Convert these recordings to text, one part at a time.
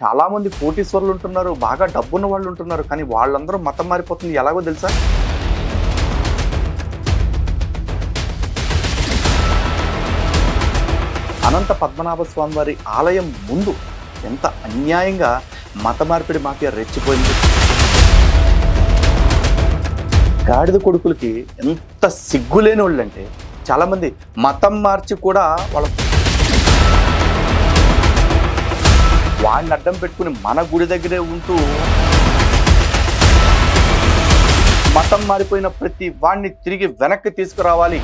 చాలా మంది కోటీశ్వరులు ఉంటున్నారు బాగా డబ్బున్న వాళ్ళు ఉంటున్నారు కానీ వాళ్ళందరూ మతం మారిపోతుంది. ఎలాగో తెలుసా? అనంత పద్మనాభ స్వామి వారి ఆలయం ముందు ఎంత అన్యాయంగా మత మార్పిడి మాఫియా రెచ్చిపోయింది. గాడిద కొడుకులకి ఎంత సిగ్గులేని వాళ్ళంటే చాలామంది మతం మార్చి కూడా వాళ్ళ వాడిని అడ్డం పెట్టుకుని మన గుడి దగ్గరే ఉంటూ మతం మారిపోయిన ప్రతి వాడిని తిరిగి వెనక్కి తీసుకురావాలి.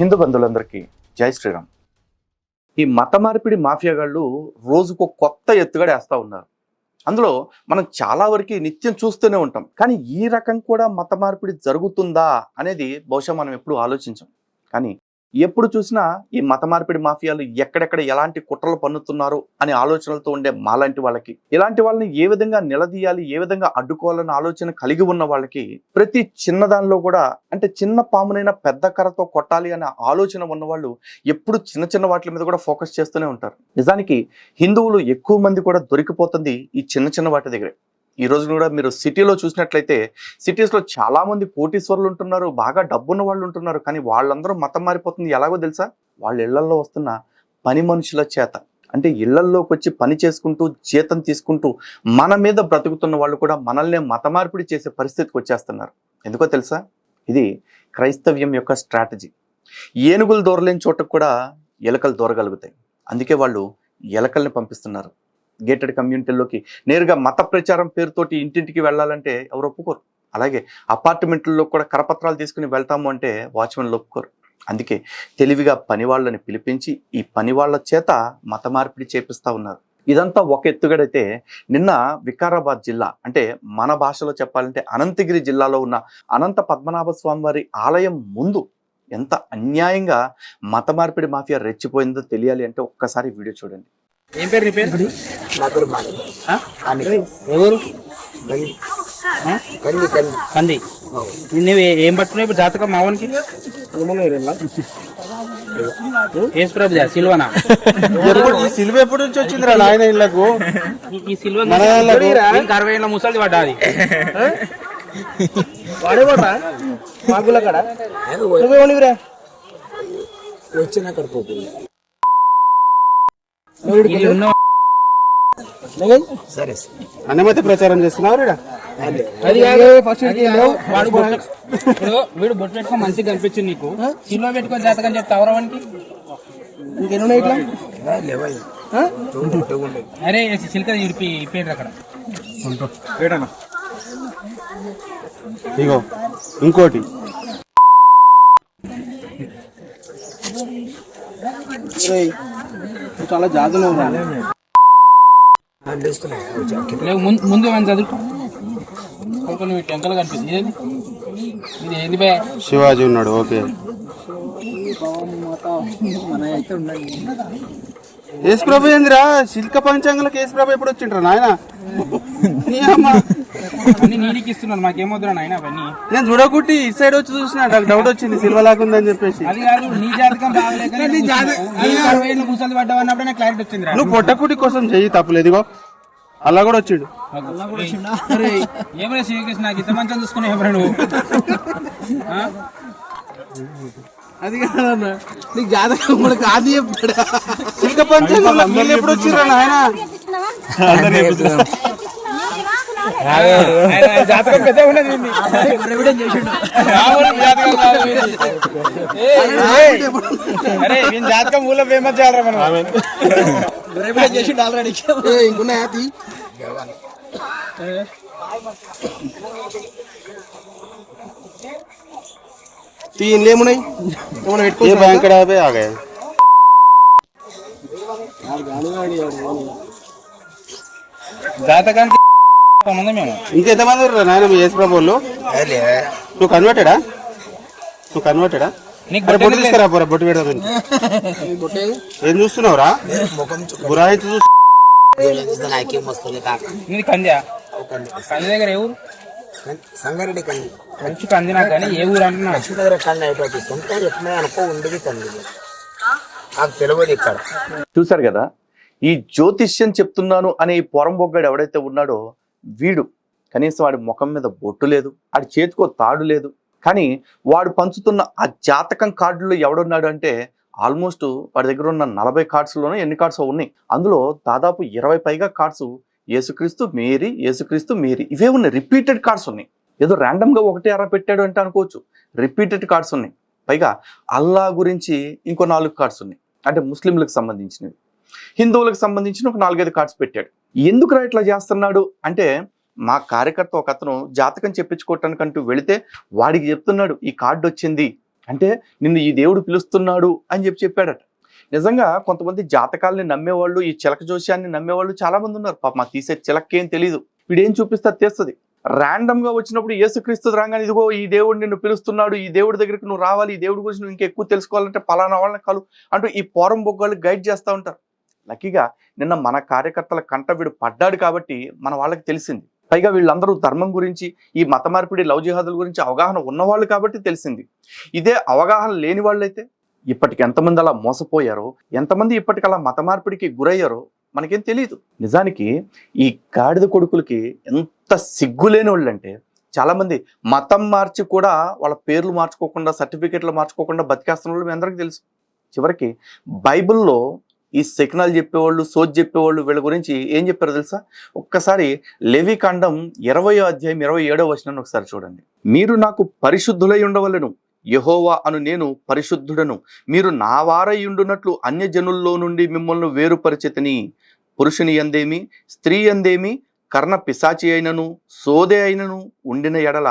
హిందూ బంధువులందరికీ జై శ్రీరామ్. ఈ మత మార్పిడి మాఫియాగాళ్ళు రోజుకు కొత్త ఎత్తుగడేస్తా ఉన్నారు. అందులో మనం చాలా వరకు నిత్యం చూస్తూనే ఉంటాం. కానీ ఈ రకం కూడా మత మార్పిడి జరుగుతుందా అనేది బహుశా మనం ఎప్పుడు ఆలోచించం. కానీ ఎప్పుడు చూసినా ఈ మత మార్పిడి మాఫియాలు ఎక్కడెక్కడ ఎలాంటి కుట్రలు పన్నుతున్నారు అనే ఆలోచనలతో ఉండే మాలాంటి వాళ్ళకి ఇలాంటి వాళ్ళని ఏ విధంగా నిలదీయాలి ఏ విధంగా అడ్డుకోవాలన్న ఆలోచన కలిగి ఉన్న వాళ్ళకి ప్రతి చిన్నదానిలో కూడా అంటే చిన్న పామునైనా పెద్ద కర్రతో కొట్టాలి అనే ఆలోచన ఉన్న వాళ్ళు ఎప్పుడు చిన్న చిన్న వాటి మీద కూడా ఫోకస్ చేస్తూనే ఉంటారు. నిజానికి హిందువులు ఎక్కువ మంది కూడా దొరికిపోతుంది ఈ చిన్న చిన్న వాటి దగ్గరే. ఈ రోజు కూడా మీరు సిటీలో చూసినట్లయితే సిటీస్లో చాలామంది కోటీశ్వరులు ఉంటున్నారు బాగా డబ్బున్న వాళ్ళు ఉంటున్నారు కానీ వాళ్ళందరూ మతం మారిపోతుంది. ఎలాగో తెలుసా? వాళ్ళ ఇళ్ళల్లో వస్తున్న పని మనుషుల చేత. అంటే ఇళ్ళల్లోకి వచ్చి పని చేసుకుంటూ జీతం తీసుకుంటూ మన మీద బ్రతుకుతున్న వాళ్ళు కూడా మనల్నే మత మార్పిడి చేసే పరిస్థితికి వచ్చేస్తున్నారు. ఎందుకో తెలుసా? ఇది క్రైస్తవ్యం యొక్క స్ట్రాటజీ. ఏనుగులు దూరలేని చోటకు కూడా ఎలకలు దూరగలుగుతాయి. అందుకే వాళ్ళు ఎలకల్ని పంపిస్తున్నారు. గేటెడ్ కమ్యూనిటీల్లోకి నేరుగా మత ప్రచారం పేరుతోటి ఇంటింటికి వెళ్ళాలంటే ఎవరు ఒప్పుకోరు. అలాగే అపార్ట్మెంట్లలో కూడా కరపత్రాలు తీసుకుని వెళ్తాము అంటే వాచ్మెన్లు ఒప్పుకోరు. అందుకే తెలివిగా పని వాళ్ళని పిలిపించి ఈ పని వాళ్ళ చేత మత మార్పిడి చేపిస్తా ఉన్నారు. ఇదంతా ఒక ఎత్తుగడైతే నిన్న వికారాబాద్ జిల్లా అంటే మన భాషలో చెప్పాలంటే అనంతగిరి జిల్లాలో ఉన్న అనంత పద్మనాభ స్వామి వారి ఆలయం ముందు ఎంత అన్యాయంగా మత మార్పిడి మాఫియా రెచ్చిపోయిందో తెలియాలి అంటే ఒక్కసారి వీడియో చూడండి. ఏం పేరు నీ పేరు? నా పేరు మాది. ఆ? ఎవరు కంది? కంది నువ్వు ఏ- పట్టుకున్నావు ఇప్పుడు జాతకం మావనికి ఏసు ప్రభు సిల్వనా? సిలువ ఎప్పటి నుంచి వచ్చిందిరా నాయన ఇళ్ళకు? ఈ- సిల్వ అరవై ఏళ్ళ ముసలి పడ్డాది వాడే కూడా? మాగుల కడ నువ్వేమనివిరా? వచ్చిన అక్కడ పోతుంది ఇది ఉన్న సరే అన్నమతి ప్రచారం? అది. కాదు. కాదు. వాడు బొట్టు ఇప్పుడు వీడు బొట్టు పెట్టుకొని మంచిగా కనిపించింది నీకు. సిల్వ పెట్టుకొని జాతకం చెప్తా అవరవానికి ఇంకెన్ని ఇట్లా? అరే చిలక ఇడిపి ఇప్పేయండి అక్కడ? ఇగో ఇంకోటి. చాలా లేవు ముందు ముందు ఏమైనా చదువుకో. టెంకలు కనిపిస్తుంది. ఇది ఏంది బే శివాజీ ఉన్నాడు ఓకే. యేసు ప్రభు ఏందిరా? శిల్క పంచాంగలకు యేసు ప్రభు ఎప్పుడు వచ్చిండ్రా నాయన? నీ అమ్మ. అన్ని నీడికి ఇస్తున్నాను మాకేమొద్దురా నాయన అవన్నీ? నేను చూడకుట్టి ఇటు సైడ్ వచ్చి చూసిన నాకు డౌట్ వచ్చింది సిల్వ లాగుందని చెప్పేసి. అది కాదు నీ జాతకం బాగలేక నీ అరవై ఏళ్ళు ముసలి పడ్డావు అన్నప్పుడు నాకు క్లారిటీ వచ్చింది నువ్వు పొట్టకుటి కోసం చెయ్యి తప్పులేదు అలా కూడా వచ్చిండు. ఏమైనా శ్రీకృష్ణ? నాకు ఇంత మంచిగా చూసుకునే ఎవరు నువ్వు? అది కాదన్న నీకు జాతకం కూడా కాదు పంచాంగంలో వీళ్ళు ఎప్పుడు వచ్చిర్రా నాయన? జాతకం పెద్ద ఉన్నది వీడిని. మామూలు జాతకం కాదు వీడిది. ఏయ్, అరే వీని జాతకం ఊళ్ళో ఫేమస్ చేయాలరా మనం చేసిండు ఆల్రెడీ ఇంకున్నాయా తీ తీ ఇంకేమున్నాయి ఏమన్నా ये పెట్టుకో बैंक पे आ गए జాతకానికి సంబంధం మేము ఇంకెంతమంది ఉన్నారు నాయన మీ యేసు ప్రభు వాళ్ళు? నువ్వు కన్వర్టెడా? నువ్వు కన్వర్టెడా? బొట్టు బొట్టు తీసుకురా పోరా బొట్టు పెడదాం ఏం చూస్తున్నావురా? బురాయి చూ నీది కంద్యా కంది దగ్గర ఏ ఊరు? సంగారెడ్డి కంది మంచి కంది నాకు కానీ ఏ ఊరు అంటున్నా లక్ష్మీ దగ్గర కంది అయిపోతుంది సొంత ఎప్పుడే అనుకో ఉండేది కంది నాకు తెలియదు ఇక్కడ. చూశారు కదా? ఈ జ్యోతిష్యం చెప్తున్నాను అనే ఈ పొరంబొగ్గాడు ఎవడైతే ఉన్నాడో వీడు. కనీసం వాడి ముఖం మీద బొట్టు లేదు వాడి చేతికో తాడు లేదు. కానీ వాడు పంచుతున్న ఆ జాతకం కార్డులో ఎవడున్నాడు అంటే ఆల్మోస్ట్ వాడి దగ్గర ఉన్న నలభై కార్డ్స్లోనే ఎన్ని కార్డ్స్ ఉన్నాయి. అందులో దాదాపు ఇరవై పైగా కార్డ్స్ యేసుక్రీస్తు మేరీ యేసుక్రీస్తు మేరీ. ఇవే ఉన్నాయి. రిపీటెడ్ కార్డ్స్ ఉన్నాయి. ఏదో ర్యాండమ్గా ఒకటి అర పెట్టాడు అంటే అనుకోవచ్చు. రిపీటెడ్ కార్డ్స్ ఉన్నాయి. పైగా అల్లా గురించి ఇంకో నాలుగు కార్డ్స్ ఉన్నాయి. అంటే ముస్లింలకు సంబంధించినవి. హిందువులకు సంబంధించిన ఒక నాలుగైదు కార్డ్స్ పెట్టాడు. ఎందుకురా ఇట్లా చేస్తున్నాడు? అంటే మా కార్యకర్త ఒక అతను జాతకం చెప్పించుకోవటానికంటూ వెళితే వాడికి చెప్తున్నాడు ఈ కార్డు వచ్చింది. అంటే నిన్ను ఈ దేవుడు పిలుస్తున్నాడు అని చెప్పి చెప్పాడట. నిజంగా కొంతమంది జాతకాలని నమ్మేవాళ్ళు ఈ చిలక జోస్యాన్ని నమ్మేవాళ్ళు చాలా మంది ఉన్నారు. పాప మా తీసే చిలకేం తెలియదు వీడేం చూపిస్తే తెస్తుంది. ర్యాండమ్గా వచ్చినప్పుడు యేసుక్రీస్తు రాగానే ఇదిగో ఈ దేవుడు నిన్ను పిలుస్తున్నాడు ఈ దేవుడి దగ్గరికి నువ్వు రావాలి ఈ దేవుడి గురించి నువ్వు ఇంకా ఎక్కువ తెలుసుకోవాలంటే పలానా వాళ్ళని కలు అంటూ ఈ పోరం బొగ్గాళ్ళు గైడ్ చేస్తూ ఉంటారు. లక్కీగా నిన్న మన కార్యకర్తల కంట వీడు పడ్డాడు కాబట్టి మన వాళ్ళకి తెలిసింది. పైగా వీళ్ళందరూ ధర్మం గురించి ఈ మత మార్పిడి లవ్ జిహాదుల గురించి అవగాహన ఉన్నవాళ్ళు కాబట్టి తెలిసింది. ఇదే అవగాహన లేని వాళ్ళైతే ఇప్పటికి ఎంతమంది అలా మోసపోయారో ఎంతమంది ఇప్పటికి అలా మత మార్పిడికి గురయ్యారో మనకేం తెలియదు నిజానికి ఈ గాడిద కొడుకులకి ఎంత సిగ్గులేని వాళ్ళంటే చాలామంది మతం మార్చి కూడా వాళ్ళ పేర్లు మార్చుకోకుండా సర్టిఫికెట్లు మార్చుకోకుండా బతికేస్తున్న వాళ్ళు మీ అందరికీ తెలుసు. చివరికి బైబిల్లో ఈ శకునాలు చెప్పేవాళ్ళు సోజ్ చెప్పేవాళ్ళు వీళ్ళ గురించి ఏం చెప్పారు తెలుసా? ఒక్కసారి లెవి కాండం ఇరవయో అధ్యాయం ఇరవై ఏడో వచనాన్ని ఒకసారి చూడండి. మీరు నాకు పరిశుద్ధులై ఉండవలను యహోవా అను నేను పరిశుద్ధుడను. మీరు నా వారై ఉండునట్లు అన్యజనుల్లో నుండి మిమ్మల్ని వేరుపరిచితిని. పురుషుని ఎందేమి స్త్రీ ఎందేమి కర్ణ పిశాచి అయినను సోదే అయినను ఉండిన ఎడల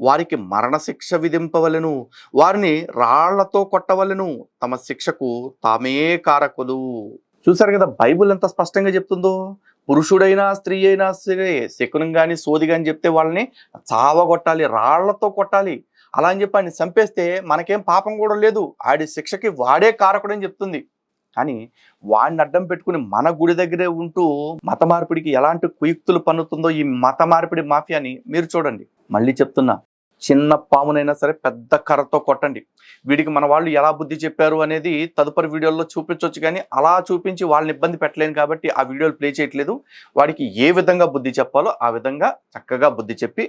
వారికి మరణశిక్ష విధింపవలెను వారిని రాళ్ళతో కొట్టవలెను తమ శిక్షకు తామే కారకులు. చూసారు కదా బైబిల్ ఎంత స్పష్టంగా చెప్తుందో? పురుషుడైనా స్త్రీ అయినా సరే శకునం కానీ సోది కానీ చెప్తే వాళ్ళని చావగొట్టాలి రాళ్ళతో కొట్టాలి. అలా అని చెప్పి ఆయన చంపేస్తే మనకేం పాపం కూడా లేదు. ఆడి శిక్షకి వాడే కారకుడని చెప్తుంది. కానీ వాడిని అడ్డం పెట్టుకుని మన గుడి దగ్గరే ఉంటూ మత మార్పిడికి ఎలాంటి కుయుక్తులు పన్నుతుందో ఈ మత మార్పిడి మాఫియాని మీరు చూడండి. మళ్ళీ చెప్తున్నా చిన్న పామునైనా సరే పెద్ద కర్రతో కొట్టండి. వీడికి మన వాళ్ళు ఎలా బుద్ధి చెప్పారు అనేది తదుపరి వీడియోలో చూపించవచ్చు కానీ అలా చూపించి వాళ్ళని ఇబ్బంది పెట్టలేను కాబట్టి ఆ వీడియోలు ప్లే చేయట్లేదు. వాడికి ఏ విధంగా బుద్ధి చెప్పాలో ఆ విధంగా చక్కగా బుద్ధి చెప్పి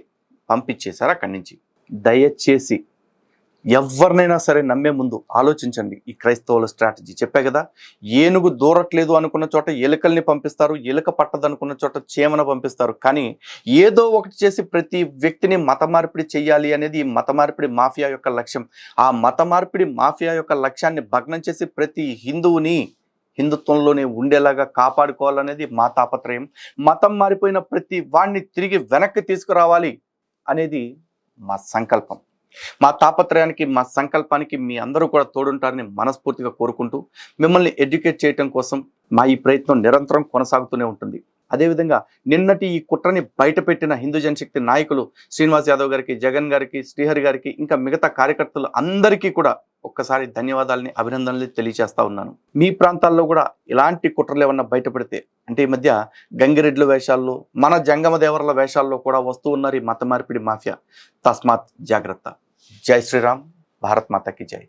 పంపించేశారు అక్కడి నుంచి. దయచేసి ఎవరినైనా సరే నమ్మే ముందు ఆలోచించండి. ఈ క్రైస్తవుల స్ట్రాటజీ చెప్పే కదా ఏనుగు దూరట్లేదు అనుకున్న చోట ఎలుకల్ని పంపిస్తారు ఎలుక పట్టదు అనుకున్న చోట చేమన పంపిస్తారు. కానీ ఏదో ఒకటి చేసి ప్రతి వ్యక్తిని మత మార్పిడి చేయాలి అనేది ఈ మత మార్పిడి మాఫియా యొక్క లక్ష్యం. ఆ మత మార్పిడి మాఫియా యొక్క లక్ష్యాన్ని భగ్నం చేసి ప్రతి హిందువుని హిందుత్వంలోనే ఉండేలాగా కాపాడుకోవాలనేది మా తాపత్రయం. మతం మారిపోయిన ప్రతి వాణ్ణి తిరిగి వెనక్కి తీసుకురావాలి అనేది మా సంకల్పం. మా తాపత్రయానికి మా సంకల్పానికి మీ అందరూ కూడా తోడుంటారని మనస్ఫూర్తిగా కోరుకుంటూ మిమ్మల్ని ఎడ్యుకేట్ చేయటం కోసం మా ఈ ప్రయత్నం నిరంతరం కొనసాగుతూనే ఉంటుంది. అదేవిధంగా నిన్నటి ఈ కుట్రని బయటపెట్టిన హిందూ జనశక్తి నాయకులు శ్రీనివాస్ యాదవ్ గారికి జగన్ గారికి శ్రీహరి గారికి ఇంకా మిగతా కార్యకర్తలు అందరికీ కూడా ఒక్కసారి ధన్యవాదాలని అభినందనలు తెలియజేస్తా ఉన్నాను. మీ ప్రాంతాల్లో కూడా ఇలాంటి కుట్రలు ఏమన్నా బయటపడితే అంటే ఈ మధ్య గంగిరెడ్ల వేషాల్లో మన జంగమ దేవరల వేషాల్లో కూడా వస్తూ ఉన్నారు ఈ మత మార్పిడి మాఫియా. తస్మాత్ జాగ్రత్త. జై శ్రీరామ్. భారత్ మాతకి జై.